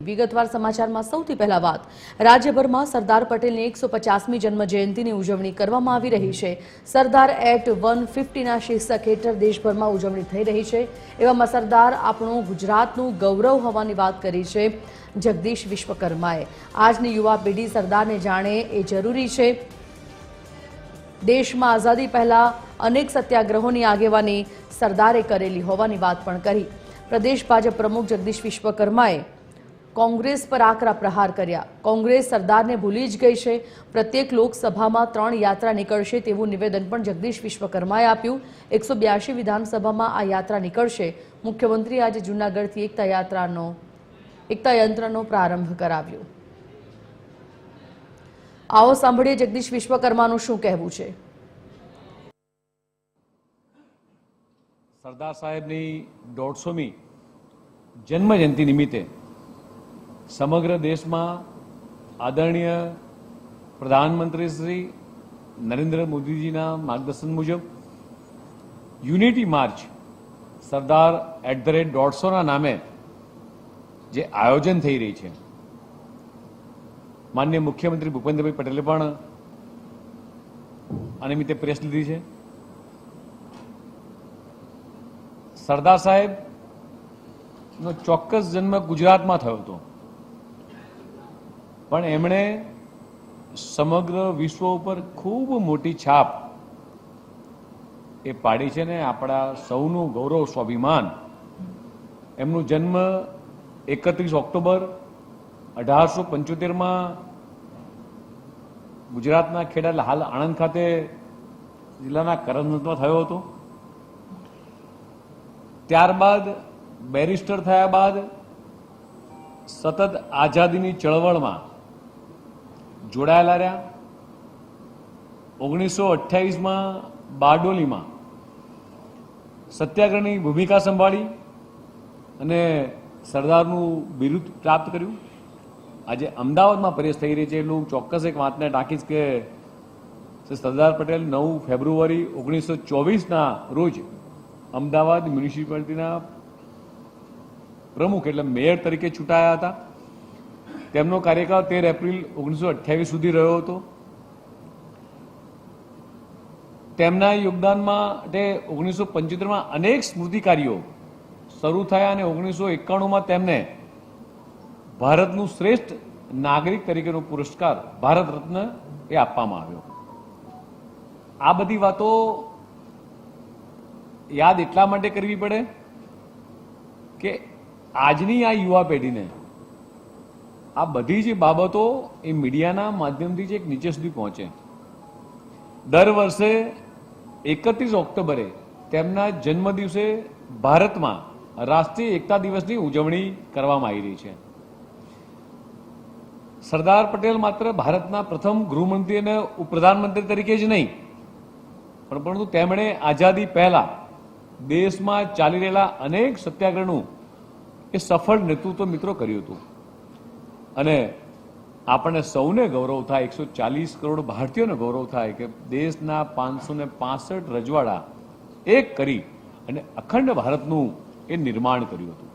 વિગતવાર સમાચારમાં સૌથી પહેલા વાત. રાજ્યભરમાં સરદાર પટેલની એકસો પચાસમી જન્મ જયંતિની ઉજવણી કરવામાં આવી રહી છે. સરદાર એક્ટ વન ફિફ્ટીના શીર્ષક હેઠળ દેશભરમાં ઉજવણી થઈ રહી છે. એવામાં સરદાર આપણું ગુજરાતનું ગૌરવ હોવાની વાત કરી છે જગદીશ વિશ્વકર્માએ. આજની યુવા પેઢી સરદારને જાણે એ જરૂરી છે. દેશમાં આઝાદી પહેલા અનેક સત્યાગ્રહોની આગેવાની સરદારે કરેલી હોવાની વાત પણ કરી. પ્રદેશ ભાજપ પ્રમુખ જગદીશ વિશ્વકર્માએ કોંગ્રેસ પર આકરા પ્રહાર કર્યા. કોંગ્રેસ સરદારને ભૂલી જ ગઈ છે. પ્રત્યેક લોકસભામાં ત્રણ યાત્રા નીકળશે તેવું નિવેદન પણ જગદીશ વિશ્વકર્માએ આપ્યું. એકસો બ્યાસી વિધાનસભામાં આ યાત્રા નીકળશે. મુખ્યમંત્રી આજે જૂનાગઢથી એકતા યાત્રાનો, એકતા યંત્રનો પ્રારંભ કરાવ્યો. આવો સાંભળીએ જગદીશ વિશ્વકર્માનું શું કહેવું છે. સરદાર સાહેબની દોઢસોમી જન્મજયંતિ નિમિત્તે સમગ્ર દેશમાં આદરણીય પ્રધાનમંત્રી શ્રી નરેન્દ્ર મોદીજીના માર્ગદર્શન મુજબ unity march Sardar at the rate દોઢસોના નામે જે આયોજન થઈ રહી છે. માન્ય મુખ્યમંત્રી ભૂપેન્દ્રભાઈ પટેલે પણ આ નિમિત્તે પ્રેસ લીધી છે. સરદાર સાહેબ નો ચોક્કસ જન્મ ગુજરાતમાં થયો હતો. પણ એમણે સમગ્ર વિશ્વ ઉપર ખૂબ મોટી છાપ એ પાડી છે ને આપણા સૌનું ગૌરવ, સ્વાભિમાન. એમનો જન્મ એકત્રીસ ઓક્ટોબર અઢારસો પંચોતેરમાં ગુજરાતના ખેડા હાલ આણંદ ખાતે જિલ્લાના કરંજમાં થયો હતો. ત્યારબાદ બેરિસ્ટર થયા બાદ સતત આઝાદીની ચળવળમાં જોડાયેલા રહ્યા. ઓગણીસો અઠ્યાવીસમાં બારડોલીમાં સત્યાગ્રહની ભૂમિકા સંભાળી અને સરદારનું બિરુદ પ્રાપ્ત કર્યું. આજે અમદાવાદમાં પરેશ થઈ રહી છે એટલું ચોક્કસ એક વાતને ટાંકીશ કે સરદાર પટેલ નવ ફેબ્રુઆરી ઓગણીસો ચોવીસના રોજ અમદાવાદ મ્યુનિસિપાલિટીના પ્રમુખ એટલે મેયર તરીકે ચૂંટાયા હતા. તેમનો કાર્યકાળ તેર એપ્રિલ ઓગણીસો અઠ્યાવીસ સુધી રહ્યો હતો. તેમના યોગદાન માટે ઓગણીસો પંચોતેરમાં અનેક સ્મૃતિકાર્યો શરૂ થયા અને ઓગણીસો એકાણુંમાં તેમને ભારતનું શ્રેષ્ઠ નાગરિક તરીકેનો પુરસ્કાર ભારત રત્ન એ આપવામાં આવ્યો. આ બધી વાતો યાદ એટલા માટે કરવી પડે કે આજની આ યુવા પેઢીને આ બધી જે બાબતો એ મીડિયાના માધ્યમથી જ એક નીચે સુધી પહોંચે. દર વર્ષે એકત્રીસ ઓક્ટોબરે તેમના જન્મદિવસે ભારતમાં રાષ્ટ્રીય એકતા દિવસની ઉજવણી કરવામાં આવી રહી છે. સરદાર પટેલ માત્ર ભારતના પ્રથમ ગૃહમંત્રી અને ઉપપ્રધાનમંત્રી તરીકે જ નહીં, પણ પરંતુ તેમણે આઝાદી પહેલા દેશમાં ચાલી રહેલા અનેક સત્યાગ્રહનું એ સફળ નેતૃત્વ મિત્રો કર્યું હતું. અને આપણને સૌને ગૌરવ થાય, એકસો ચાલીસ કરોડ ભારતીયોને ગૌરવ થાય કે દેશના પાંચસો ને રજવાડા એક કરી અને અખંડ ભારતનું એ નિર્માણ કર્યું હતું.